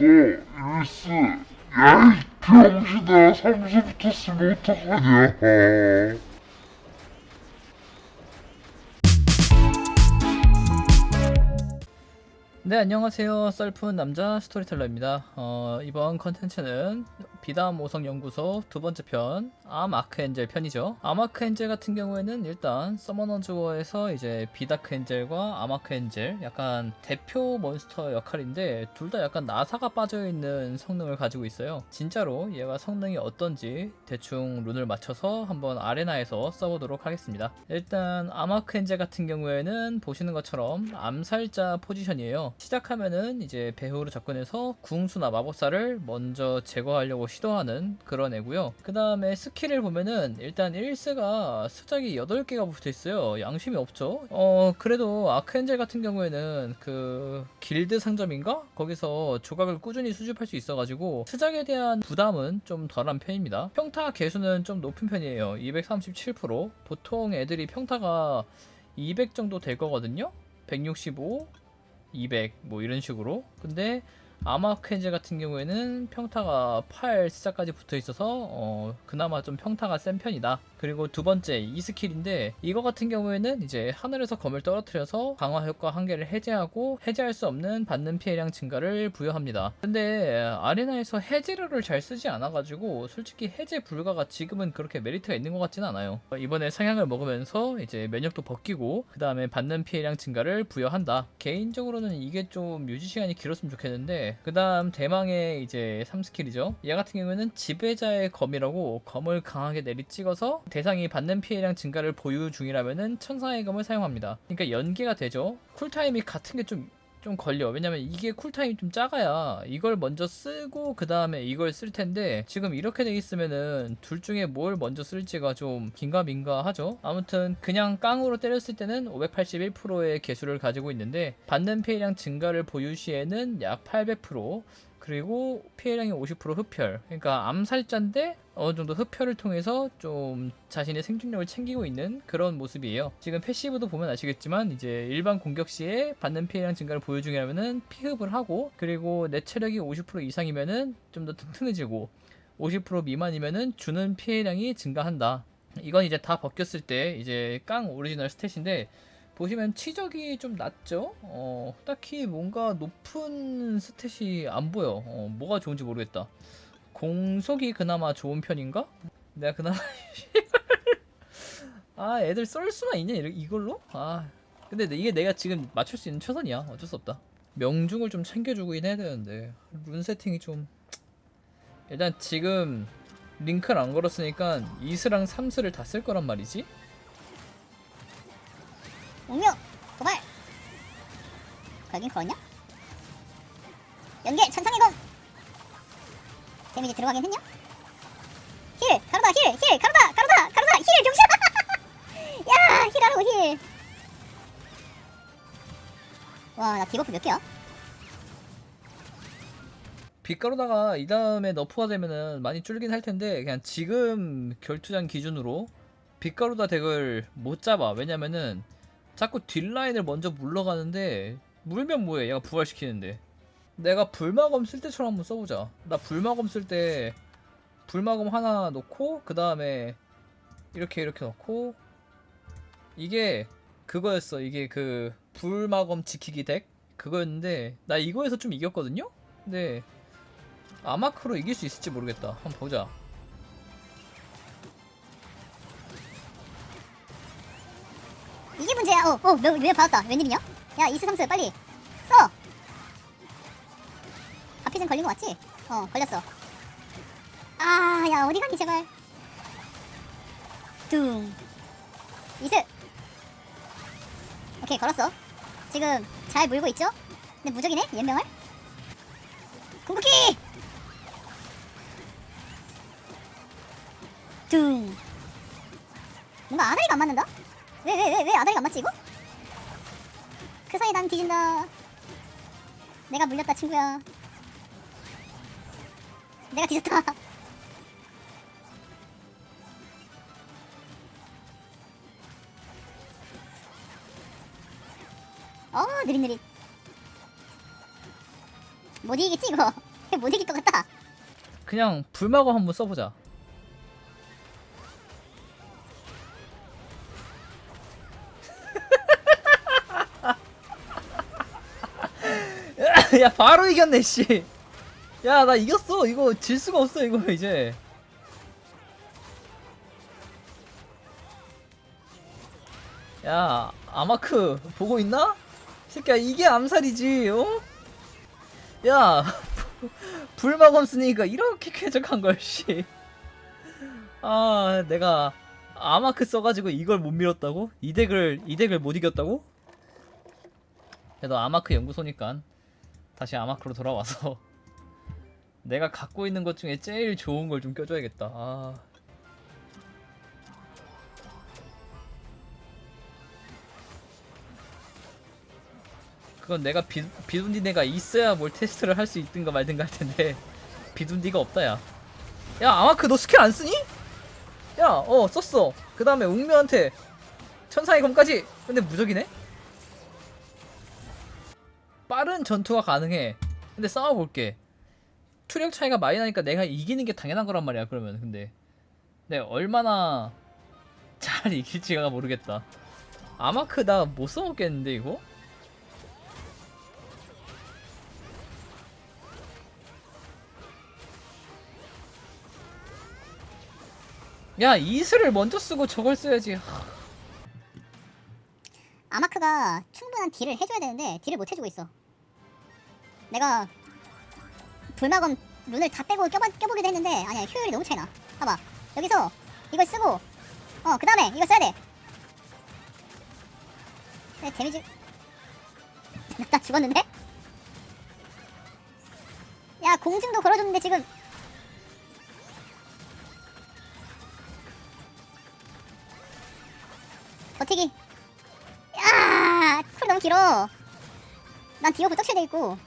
일스 야이 병신아 삼수 붙었으면 어떡하냐 네 안녕하세요. 썰푼 남자 스토리텔러입니다. 어, 이번 컨텐츠는 비담 오성 연구소 두 번째 편 아마크엔젤 편이죠. 아마크엔젤 같은 경우에는 일단 서머너즈워에서 이제 비다크엔젤과 아마크엔젤 약간 대표 몬스터 역할인데 둘 다 약간 나사가 빠져있는 성능을 가지고 있어요. 진짜로 얘가 성능이 어떤지 대충 룬을 맞춰서 한번 아레나에서 써보도록 하겠습니다. 일단 아마크엔젤 같은 경우에는 보시는 것처럼 암살자 포지션이에요 시작하면은 이제 배후로 접근해서 궁수나 마법사를 먼저 제거하려고 시도하는 그런 애고요. 그 다음에 스킬을 보면은 일단 1스가 수작이 8개가 붙어 있어요. 양심이 없죠. 어, 그래도 아크엔젤 같은 경우에는 그 길드 상점인가? 거기서 조각을 꾸준히 수집할 수 있어가지고 수작에 대한 부담은 좀 덜한 편입니다. 평타 개수는 좀 높은 편이에요. 237%. 보통 애들이 평타가 200 정도 될 거거든요. 165, 200 뭐 이런 식으로. 근데 아마켄제 같은 경우에는 평타가 8 숫자까지 붙어 있어서 어 그나마 좀 평타가 센 편이다. 그리고 두 번째 이 스킬인데 이거 같은 경우에는 이제 하늘에서 검을 떨어뜨려서 강화 효과 한 개를 해제하고 해제할 수 없는 받는 피해량 증가를 부여합니다. 근데 아레나에서 해제를 잘 쓰지 않아 가지고 솔직히 해제 불가가 지금은 그렇게 메리트가 있는 것 같지는 않아요. 이번에 상향을 먹으면서 이제 면역도 벗기고 그 다음에 받는 피해량 증가를 부여한다. 개인적으로는 이게 좀 유지 시간이 길었으면 좋겠는데 그 다음 대망의 이제 3스킬이죠. 얘 같은 경우에는 지배자의 검이라고 검을 강하게 내리 찍어서 대상이 받는 피해량 증가를 보유 중이라면은 천사의 검을 사용합니다. 그러니까 연계가 되죠. 쿨타임이 같은 게 좀 좀 걸려. 왜냐면 이게 쿨타임이 좀 작아야 이걸 먼저 쓰고 그 다음에 이걸 쓸 텐데 지금 이렇게 돼 있으면은 둘 중에 뭘 먼저 쓸지가 좀 긴가민가 하죠. 아무튼 그냥 깡으로 때렸을 때는 581%의 개수를 가지고 있는데 받는 피해량 증가를 보유 시에는 약 800% 그리고 피해량이 50% 흡혈. 그러니까 암살자인데 어느 정도 흡혈을 통해서 좀 자신의 생존력을 챙기고 있는 그런 모습이에요. 지금 패시브도 보면 아시겠지만 이제 일반 공격 시에 받는 피해량 증가를 보유 중이라면은 피흡을 하고 그리고 내 체력이 50% 이상이면은 좀 더 튼튼해지고 50% 미만이면은 주는 피해량이 증가한다. 이건 이제 다 벗겼을 때 이제 깡 오리지널 스탯인데 보시면 치적이 좀 낮죠? 어, 딱히 뭔가 높은 스탯이 안 보여. 어, 뭐가 좋은지 모르겠다. 공속이 그나마 좋은 편인가? 내가 그나마 아 애들 쏠 수만 있냐 이걸로? 아 근데 이게 내가 지금 맞출 수 있는 최선이야 어쩔 수 없다 명중을 좀 챙겨주긴 해야 되는데 룬 세팅이 좀 일단 지금 링크를 안 걸었으니까 2스랑 3스를 다 쓸 거란 말이지 옥류 도발 걸긴 걸었냐? 연계 천상의 검 데미지 들어가긴 했냐? 힐 가로다 힐힐 가로다 가로다 가로다 힐 병신아 야 힐하라고 힐와나 디버프 몇 개야? 빛가루다가 이 다음에 너프가 되면은 많이 줄긴 할 텐데 그냥 지금 결투장 기준으로 빛가루다 덱을 못 잡아 왜냐면은 자꾸 뒷라인을 먼저 물러가는데 물면 뭐해? 얘가 부활시키는데. 내가 불마검 쓸 때처럼 한번 써보자. 나 불마검 쓸 때 불마검 하나 놓고 그 다음에 이렇게 이렇게 넣고 이게 그거였어. 이게 그 불마검 지키기 덱? 그거였는데 나 이거에서 좀 이겼거든요? 근데 아마크로 이길 수 있을지 모르겠다. 한번 보자. 문제야 어어왜 받았다. 웬일이냐? 야 이스 삼스 빨리. 써! 바피즌 걸린 거 맞지? 어 걸렸어. 아 야 어디 갔니 제발? 둥. 이스! 오케이 걸었어. 지금 잘 물고 있죠? 근데 무적이네 연명을 궁극기! 둥. 뭔가 아다리가 안 맞는다? 이거? 그 사이 난 뒤진다. 내가 물렸다 친구야. 내가 뒤졌다. 어 느릿느릿. 못 이기겠지 이거? 못 이길 것 같다. 그냥 불마검 한번 써보자. 야 바로 이겼네 씨. 야 나 이겼어. 이거 질 수가 없어 이거 이제. 야 아마크 보고 있나? 새끼야 이게 암살이지 어? 야 불마검 쓰니까 이렇게 쾌적한 걸 씨. 아 내가 아마크 써가지고 이걸 못 밀었다고? 이 덱을 이 덱을 못 이겼다고? 그래도 아마크 연구소니까 다시 아마크로 돌아와서 내가 갖고 있는 것 중에 제일 좋은 걸 좀 껴줘야겠다. 아. 그건 내가 비, 비둔디네가 있어야 뭘 테스트를 할 수 있든가 말든가 할 텐데 비둔디가 없다 야. 야 아마크 너 스킬 안 쓰니? 야 어 썼어. 그 다음에 웅묘한테 천사의 검까지. 근데 무적이네? 빠른 전투가 가능해. 근데 싸워볼게. 투력 차이가 많이 나니까 내가 이기는 게 당연한 거란 말이야. 그러면 근데 내가 얼마나 잘 이길지가 모르겠다. 아마크 나 못 써먹겠는데 이거? 야 이슬을 먼저 쓰고 저걸 써야지. 하, 아마크가 충분한 딜을 해줘야 되는데 딜을 못 해주고 있어. 내가 불마검 룬을 다 빼고 껴봐, 껴보기도 했는데 아니야 효율이 너무 차이나. 봐봐. 여기서 이걸 쓰고 어 그 다음에 이거 써야 돼. 네, 데미지. 나 죽었는데? 야 공중도 걸어줬는데 지금. 버티기 길어. 난 디오프 떡실돼 있고.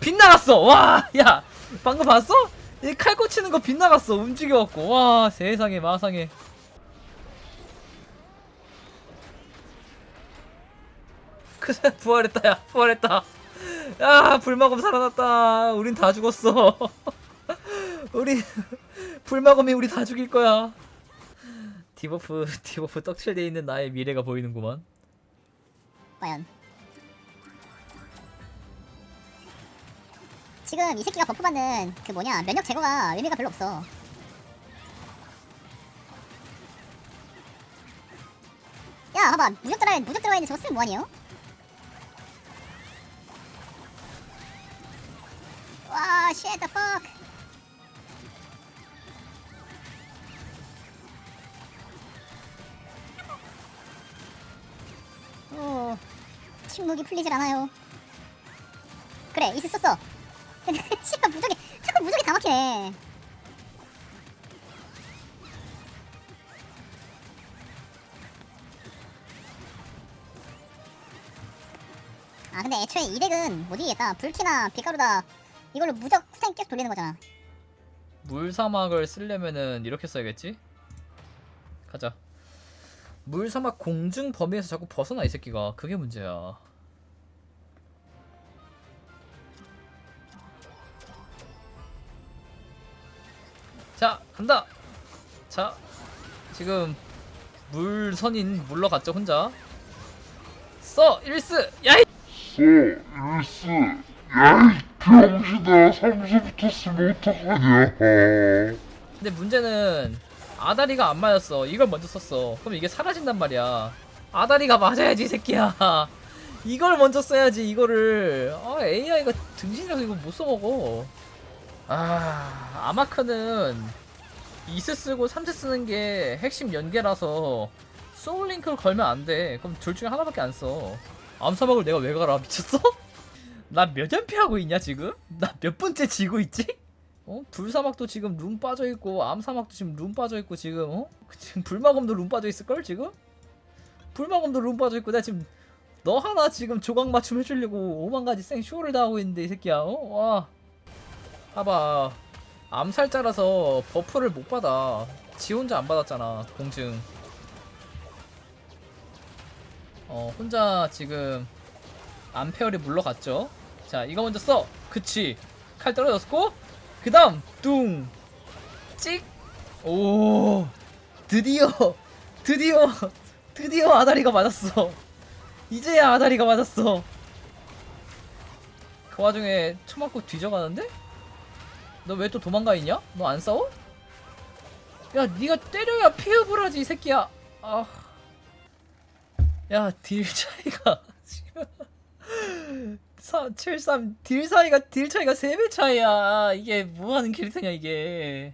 빗나갔어. 와, 야, 방금 봤어? 이 칼 꽂히는 거 빗나갔어. 움직여갖고. 와, 세상에 마상에. 그래, 부활했다, 야, 부활했다. 야, 불마검 살아났다. 우린 다 죽었어. 우리 불마검이 우리 다 죽일 거야. 디버프, 디버프 떡칠돼 있는 나의 미래가 보이는구만. 과연. 지금 이 새끼가 버프 받는 그 뭐냐 면역 제거가 의미가 별로 없어. 야, 봐봐 무적 들어가 무적 들어가 있는 저거 쓰면 뭐하니요? 와, shit the fuck. 침묵이 풀리질 않아요. 그래, 썼어. 근데 씨발 무적이 자꾸 무적이 다 막히네. 아 근데 애초에 이 덱은 못 이기겠다. 불키나 비카루다 이걸로 무적 후탱 계속 돌리는 거잖아. 물사막을 쓰려면은 이렇게 써야겠지? 가자. 물사막 공중 범위에서 자꾸 벗어나 이 새끼가 그게 문제야. 간다. 자 지금 물선인 물러갔죠 혼자. 써 일스 야이. 써, 일스. 야이, 병신아. 삼수 붙었으면 어떡하냐. 근데 문제는 아다리가 안 맞았어. 이걸 먼저 썼어. 그럼 이게 사라진단 말이야. 아다리가 맞아야지, 이 새끼야. 이걸 먼저 써야지, 이거를. 아, AI가 등신이라서 이거 못 써먹어. 아, 아마크는 2세 쓰고 3세 쓰는 게 핵심 연계라서 소울링크를 걸면 안 돼. 그럼 둘 중에 하나밖에 안 써. 암사막을 내가 왜 가라? 미쳤어? 나 몇 연패하고 있냐, 지금? 나 몇 번째 지고 있지? 어? 불사막도 지금 룸 빠져 있고 암사막도 지금 룸 빠져 있고 지금 어? 지금 불마검도 룸 빠져 있을 걸 지금? 불마검도 룸 빠져 있고 내가 지금 너 하나 지금 조각 맞춤 해주려고 오만 가지 생 쇼를 다 하고 있는데 이 새끼야 어? 와 봐봐 암살자라서 버프를 못 받아. 지 혼자 안 받았잖아 공증. 어 혼자 지금 암페어리 물러갔죠? 자 이거 먼저 써! 그치! 칼 떨어졌고 그 다음 뚱 찍 오! 드디어! 드디어! 드디어 아다리가 맞았어! 이제야 아다리가 맞았어! 그 와중에 쳐맞고 뒤져가는데? 너 왜 또 도망가 있냐? 너 안 싸워? 야 네가 때려야 피흡을 하지 이 새끼야 아. 야딜 차이가 지금 73, 딜 차이가 딜 차이가 3배 차이야 이게 뭐 하는 캐릭터냐 이게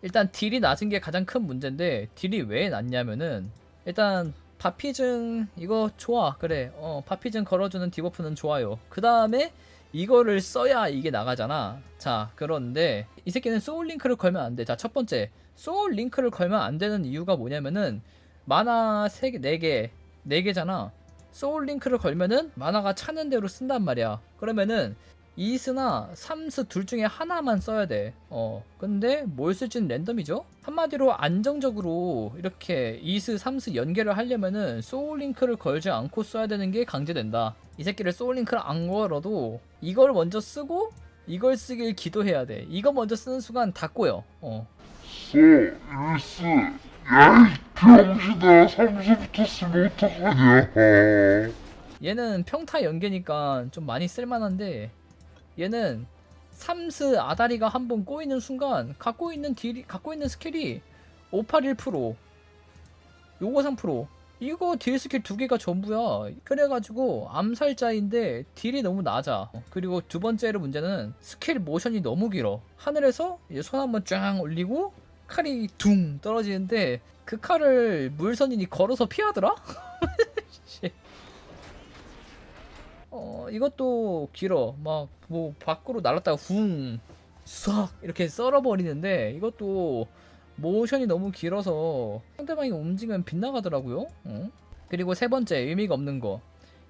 일단 딜이 낮은 게 가장 큰 문제인데 딜이 왜 낮냐면은 일단 바피증 이거 좋아 그래 어 바피증 걸어주는 디버프는 좋아요 그 다음에 이거를 써야 이게 나가잖아. 자 그런데 이 새끼는 소울 링크를 걸면 안 돼 자 첫 번째. 소울 링크를 걸면 안 되는 이유가 뭐냐면은 마나 3개 4개 4개잖아. 소울 링크를 걸면은 마나가 차는 대로 쓴단 말이야. 그러면은 이스나 삼스 둘 중에 하나만 써야 돼. 어. 근데 뭘 쓸지는 랜덤이죠? 한마디로 안정적으로 이렇게 이스, 삼스 연계를 하려면은 소울링크를 걸지 않고 써야 되는 게 강제된다. 이 새끼를 소울링크를 안 걸어도 이걸 먼저 쓰고 이걸 쓰길 기도해야 돼. 이거 먼저 쓰는 순간 다 꼬여. 어. 써 일스 야이 병신아 삼수부터 쓰면 어떡하냐 얘는 평타 연계니까 좀 많이 쓸만한데 얘는 삼스 아다리가 한 번 꼬이는 순간 갖고 있는 딜이 갖고 있는 스킬이 581% 요거 3% 이거 딜 스킬 두 개가 전부야. 그래가지고 암살자인데 딜이 너무 낮아. 그리고 두 번째로 문제는 스킬 모션이 너무 길어. 하늘에서 손 한번 쫙 올리고 칼이 둥 떨어지는데 그 칼을 물선인이 걸어서 피하더라? 어 이것도 길어. 막 뭐 밖으로 날았다가 훅싹 이렇게 썰어버리는데 이것도 모션이 너무 길어서 상대방이 움직이면 빗나가더라고요. 어? 그리고 세 번째 의미가 없는 거.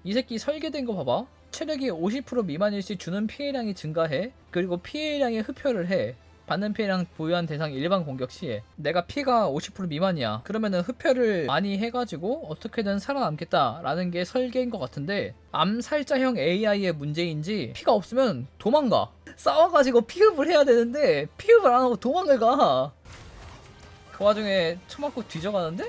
이 새끼 설계된 거 봐봐. 체력이 50% 미만일 시 주는 피해량이 증가해. 그리고 피해량의 흡혈을 해 받는 피해량 보유한 대상 일반 공격 시에 내가 피가 50% 미만이야 그러면은 흡혈을 많이 해가지고 어떻게든 살아남겠다라는 게 설계인 것 같은데 암살자형 AI의 문제인지 피가 없으면 도망가 싸워가지고 피흡을 해야 되는데 피흡을 안 하고 도망을 가 그 와중에 쳐맞고 뒤져가는데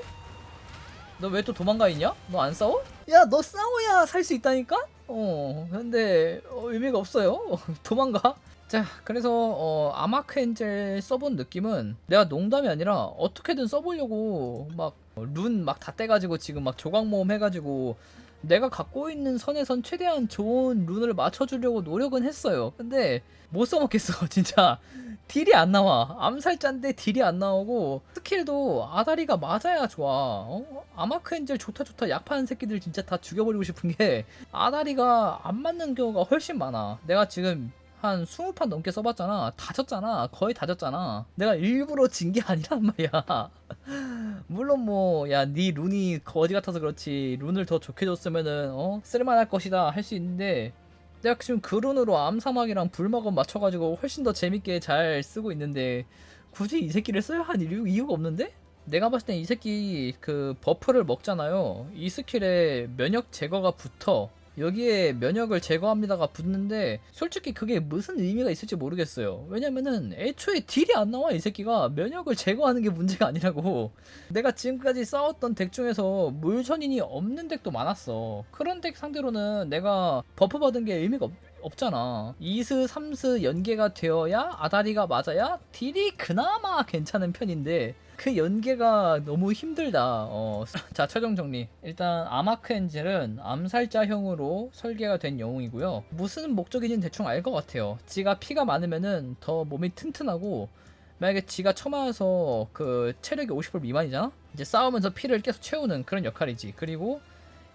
너 왜 또 도망가 있냐? 너 안 싸워? 야 너 싸워야 살 수 있다니까? 어 근데 어, 의미가 없어요 도망가 자 그래서 어, 아마크 엔젤 써본 느낌은 내가 농담이 아니라 어떻게든 써보려고 막 룬 막 다 떼가지고 지금 막 조각 모음 해가지고 내가 갖고 있는 선에선 최대한 좋은 룬을 맞춰주려고 노력은 했어요. 근데 못 써먹겠어 진짜. 딜이 안 나와. 암살자인데 딜이 안 나오고 스킬도 아다리가 맞아야 좋아. 어? 아마크 엔젤 좋다 좋다 약파는 새끼들 진짜 다 죽여버리고 싶은 게 아다리가 안 맞는 경우가 훨씬 많아. 내가 지금 한 20판 넘게 써봤잖아. 다 졌잖아. 거의 다 졌잖아. 내가 일부러 진 게 아니란 말이야. 물론 뭐, 야, 네 룬이 거지 같아서 그렇지. 룬을 더 좋게 줬으면은, 어? 쓸만할 것이다. 할 수 있는데, 내가 지금 그 룬으로 암사막이랑 불막원 맞춰가지고 훨씬 더 재밌게 잘 쓰고 있는데, 굳이 이 새끼를 써야 할 이유, 이유가 없는데? 내가 봤을 땐 이 새끼 그 버프를 먹잖아요. 이 스킬에 면역 제거가 붙어. 여기에 면역을 제거합니다가 붙는데 솔직히 그게 무슨 의미가 있을지 모르겠어요. 왜냐면은 애초에 딜이 안 나와 이 새끼가 면역을 제거하는 게 문제가 아니라고. 내가 지금까지 싸웠던 덱 중에서 물선인이 없는 덱도 많았어. 그런 덱 상대로는 내가 버프 받은 게 의미가 없, 없잖아. 2스, 3스 연계가 되어야 아다리가 맞아야 딜이 그나마 괜찮은 편인데 그 연계가 너무 힘들다. 어. 자, 최종 정리. 일단 아마크 엔젤은 암살자형으로 설계가 된 영웅이고요. 무슨 목적인지는 대충 알 것 같아요. 지가 피가 많으면은 더 몸이 튼튼하고 만약에 지가 처맞아서 그 체력이 50% 미만이잖아? 이제 싸우면서 피를 계속 채우는 그런 역할이지. 그리고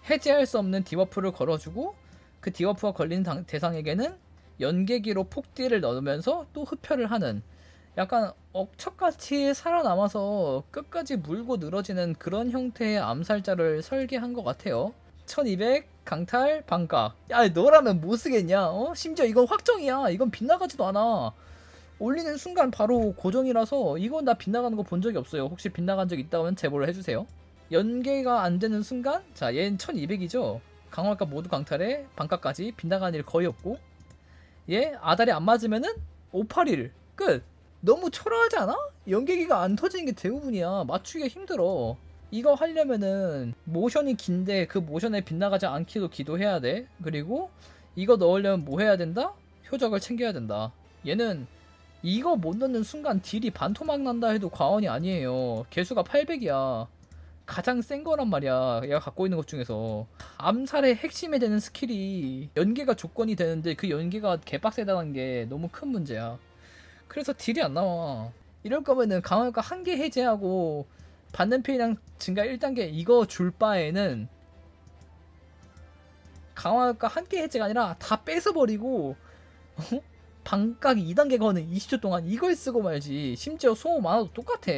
해제할 수 없는 디버프를 걸어주고 그 디버프가 걸린 당- 대상에게는 연계기로 폭딜을 넣으면서 또 흡혈을 하는 약간 억척같이 살아남아서 끝까지 물고 늘어지는 그런 형태의 암살자를 설계한 것 같아요. 1200 강탈 반각. 야 너라면 못 쓰겠냐? 어? 심지어 이건 확정이야. 이건 빗나가지도 않아. 올리는 순간 바로 고정이라서 이건 나 빗나가는 거 본 적이 없어요. 혹시 빗나간 적 있다면 제보를 해주세요. 연계가 안 되는 순간, 자 얘는 1200이죠. 강화가 모두 강탈에 반값까지 빗나가는 일 거의 없고 얘 아다리 안 맞으면은 581 끝. 너무 초라하지 않아? 연계기가 안 터지는 게 대부분이야. 맞추기가 힘들어. 이거 하려면은 모션이 긴데 그 모션에 빗나가지 않기도 기도해야 돼. 그리고 이거 넣으려면 뭐 해야 된다? 효적을 챙겨야 된다. 얘는 이거 못 넣는 순간 딜이 반토막 난다 해도 과언이 아니에요. 개수가 800이야. 가장 센 거란 말이야. 얘가 갖고 있는 것 중에서. 암살의 핵심에 되는 스킬이 연계가 조건이 되는데 그 연계가 개빡세다는 게 너무 큰 문제야. 그래서 딜이 안 나와. 이럴 거면은 강화가 한개 해제하고 받는 피해량 증가 1단계 이거 줄 바에는 강화가 한개 해제가 아니라 다 뺏어버리고 어? 반각 2단계 거는 20초 동안 이걸 쓰고 말지. 심지어 소모 많아도 똑같아.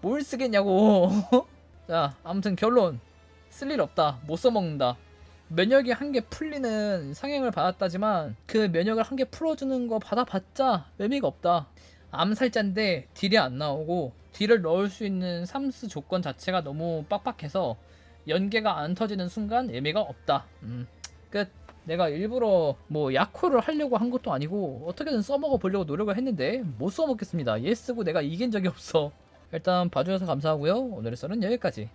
뭘 쓰겠냐고. 자 아무튼 결론. 쓸 일 없다. 못 써먹는다 면역이 한 개 풀리는 상향을 받았다지만 그 면역을 한 개 풀어주는 거 받아봤자 의미가 없다 암살자인데 딜이 안 나오고 딜을 넣을 수 있는 삼스 조건 자체가 너무 빡빡해서 연계가 안 터지는 순간 의미가 없다. 음, 끝. 내가 일부러 뭐 야코를 하려고 한 것도 아니고 어떻게든 써먹어 보려고 노력을 했는데 못 써먹겠습니다. 얘 쓰고 내가 이긴 적이 없어. 일단 봐주셔서 감사하고요. 오늘의 썰은 여기까지.